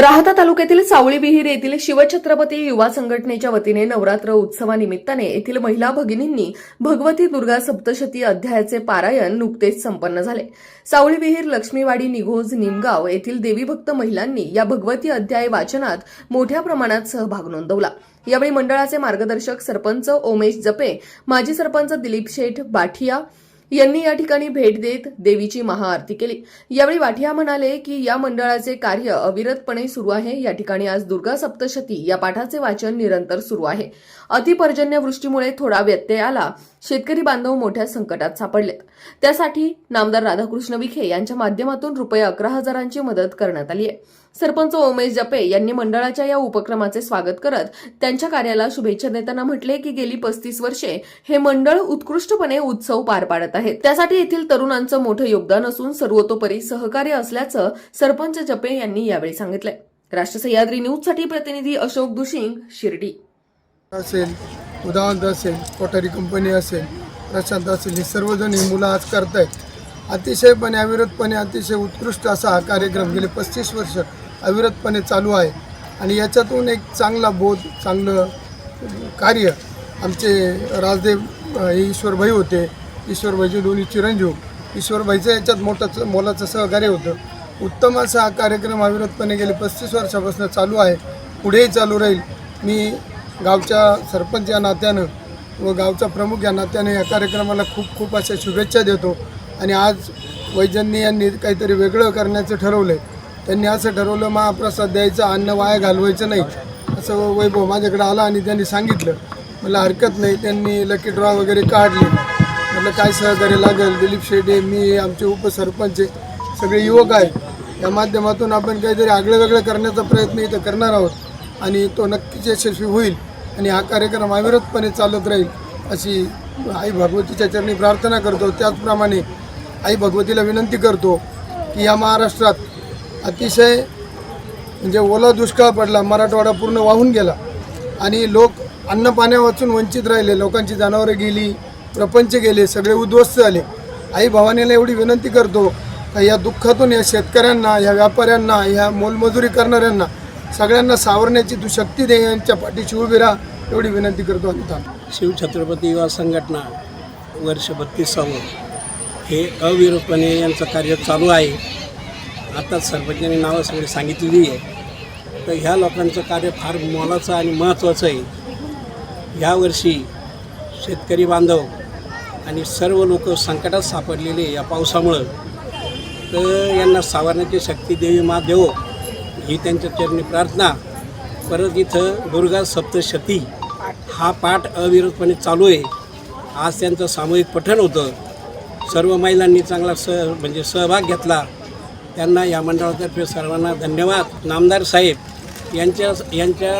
राहता तालुक्यातील सावळी विहीर येथील शिवछत्रपती युवा संघटनेच्या वतीने नवरात्र उत्सवानिमित्ताने येथील महिला भगिनींनी भगवती दुर्गा सप्तशती अध्यायाचे पारायण नुकतेच संपन्न झाले. सावळी विहीर लक्ष्मीवाडी निघोज निमगाव येथील देवीभक्त महिलांनी या भगवती अध्याय वाचनात मोठ्या प्रमाणात सहभाग नोंदवला. यावेळी मंडळाचे मार्गदर्शक सरपंच ओमेश जपे माजी सरपंच दिलीप शेठ बाठिया यांनी या ठिकाणी भेट देत देवीची महाआरती केली. यावेळी वाठिया म्हणाले की या मंडळाचे कार्य अविरतपणे सुरू आहे. या ठिकाणी आज दुर्गा सप्तशती या पाठाचे वाचन निरंतर सुरू आहे. अतिपर्जन्यवृष्टीमुळे थोडा व्यत्यय आला. शेतकरी बांधव मोठ्या संकटात सापडलेत त्यासाठी नामदार राधाकृष्ण विखे यांच्या माध्यमातून रुपये अकरा हजारांची मदत करण्यात आली आहे. सरपंच ओमेश जपे यांनी मंडळाच्या या उपक्रमाचे स्वागत करत त्यांच्या कार्याला शुभेच्छा देताना म्हटले की गेली पस्तीस वर्षे हे मंडळ उत्कृष्टपणे उत्सव पार पाडत आहे. त्यासाठी येथील तरुणांचं मोठं योगदान असून सर्वतोपरी सहकार्य असल्याचं सरपंच जपे यांनी यावेळी सांगितलंय. राष्ट्र सह्याद्री न्यूजसाठी प्रतिनिधी अशोक दुशिंग शिर्डी. असेल उदाहरण असेल कोठारी कंपनी असेल प्रशांत असेल हे सर्वजण ही मुलं आज करतायत. अतिशयपणे अविरतपणे अतिशय उत्कृष्ट असा हा कार्यक्रम गेले पस्तीस वर्ष अविरतपणे चालू आहे. आणि याच्यातून एक चांगला बोध चांगलं कार्य आमचे राजदेव हे ईश्वरभाई होते ईश्वरभाईचे दोन्ही चिरंजीव. ईश्वरभाईचं याच्यात मोठं मोलाचं सहकार्य होतं. उत्तम असा हा कार्यक्रम अविरतपणे गेले पस्तीस वर्षापासून चालू आहे. पुढेही चालू राहील. मी गावच्या सरपंच या नात्यानं व गावचा प्रमुख या नात्याने या कार्यक्रमाला खूप खूप अशा शुभेच्छा देतो. आणि आज वैजन्य यांनी काहीतरी वेगळं करण्याचं ठरवलं आहे त्यांनी असं ठरवलं महाप्रसाद द्यायचं अन्न वाया घालवायचं नाही. असं वैभव माझ्याकडे आला आणि त्यांनी सांगितलं. मला हरकत नाही. त्यांनी लकी ड्रॉ वगैरे काढले. म्हटलं काय सहकार्य लागेल? दिलीप शेटे मी आमचे उपसरपंच सगळे युवक आहेत. या माध्यमातून आपण काहीतरी आगळं वेगळं करण्याचा प्रयत्न इथं करणार आहोत आणि तो नक्कीच यशस्वी होईल आणि हा कार्यक्रम अविरतपणे चालत राहील अशी आई भगवतीच्या चरणी प्रार्थना करतो. त्याचप्रमाणे आई भगवतीला विनंती करतो की या महाराष्ट्रात अतिशय म्हणजे ओला दुष्काळ पडला मराठवाडा पूर्ण वाहून गेला आणि लोक अन्न वंचित राहिले लोकांची जनावरं गेली प्रपंच गेले सगळे उद्ध्वस्त झाले. आई भवानीला एवढी विनंती करतो का या दुःखातून या शेतकऱ्यांना या व्यापाऱ्यांना या मोलमजुरी करणाऱ्यांना सगळ्यांना सावरण्याची तू शक्ती दे यांच्या पाठीशी उभी राहा एवढी विनंती करतो अनिता शिवछत्रपती युवा संघटना वर्ष बत्तीसावं हे अविरतपणे यांचं कार्य चालू आहे. आताच सरपंचांनी नावं सगळी सांगितलेली आहे. तर ह्या लोकांचं कार्य फार मोलाचं आणि महत्त्वाचं आहे. यावर्षी शेतकरी बांधव आणि सर्व लोक संकटात सापडलेले या पावसामुळं तर यांना सावरण्याची शक्ती देवी मा देवो ही त्यांच्या चरणी प्रार्थना. परत इथं दुर्गा सप्तशती हा पाठ अविरतपणे चालू आहे. आज त्यांचं सामूहिक पठण होतं. सर्व महिलांनी चांगला सह म्हणजे सहभाग घेतला. त्यांना या मंडळातर्फे सर्वांना धन्यवाद. नामदार साहेब यांच्या यांच्या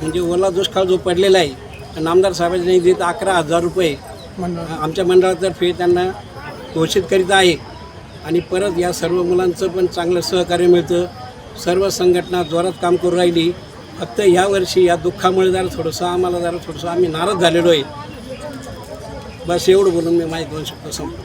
म्हणजे ओला दुष्काळ जो पडलेला आहे नामदार साहेबांनी देत अकरा हजार रुपये आमच्या मंडळातर्फे त्यांना घोषित करीत आहे. आणि परत या सर्व मुलांचं पण चांगलं सहकार्य मिळतं. सर्व संघटना जोरात काम करू राहिली. फक्त यावर्षी या दुःखामुळे जरा थोडंसं आम्हाला जरा थोडंसं आम्ही नाराज झालेलो आहे. बस एवढं बोलून मी माझे दोन शब्द संपतो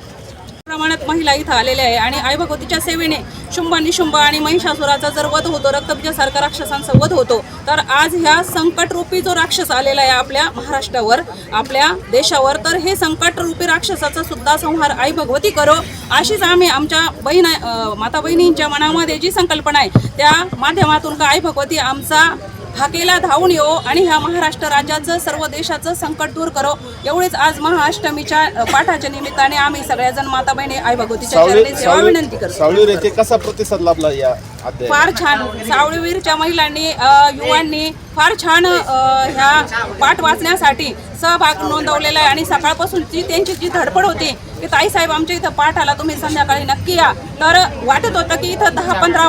प्रमाणात महिला इथं आलेल्या आहे आणि आई भगवतीच्या सेवेने शुंभ आणि महिषासुराचा जर वध होतो रक्तबीजासारखा राक्षसांचा वध होतो तर आज ह्या संकटरूपी जो राक्षस आलेला आहे आपल्या महाराष्ट्रावर आपल्या देशावर तर हे संकटरूपी राक्षसाचा सुद्धा संहार आई भगवती करो. अशीच आम्ही आमच्या बहीण माता बहिणींच्या मनामध्ये जी संकल्पना आहे त्या माध्यमातून का आई भगवती आमचा हाकेला धावून येऊ आणि ह्या महाराष्ट्र राज्याचं सर्व देशाचं संकट दूर करो. एवढेच आज महाअष्टमीच्या पाठाच्या निमित्ताने आम्ही सगळ्याजण माता बहिणी आई भगवतीच्या चरणी सेवा विनंती करतो. सावळीवर येथे कसा प्रतिसाद लाभला या अध्याय फार छान. सावळीवीरच्या महिलांनी युवांनी फार छान ह्या पाठ वाचण्यासाठी सहभाग नोंदवलेला आहे आणि सकाळपासून जी त्यांची जी धडपड होती की ताईसाहेब आमच्या इथं पाठ आला तुम्ही संध्याकाळी नक्की या. तर वाटत होतं की इथं दहा पंधरा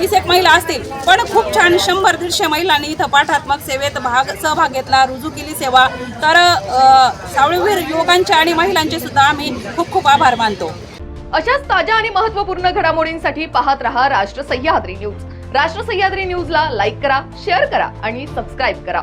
तीस एक महिला असतील पण खूप छान शंभर दीडशे महिलांनी इथं पाठात्मक सेवेत भाग सहभाग घेतला रुजू केली सेवा. तर सावळीवीर युवकांचे आणि महिलांचे सुद्धा आम्ही खूप खूप आभार मानतो. अशाच ताज्या आणि महत्त्वपूर्ण घडामोडींसाठी पाहत रहा राष्ट्र सह्याद्री न्यूज. राष्ट्र सह्याद्री न्यूजला लाईक करा शेअर करा आणि सबस्क्राईब करा.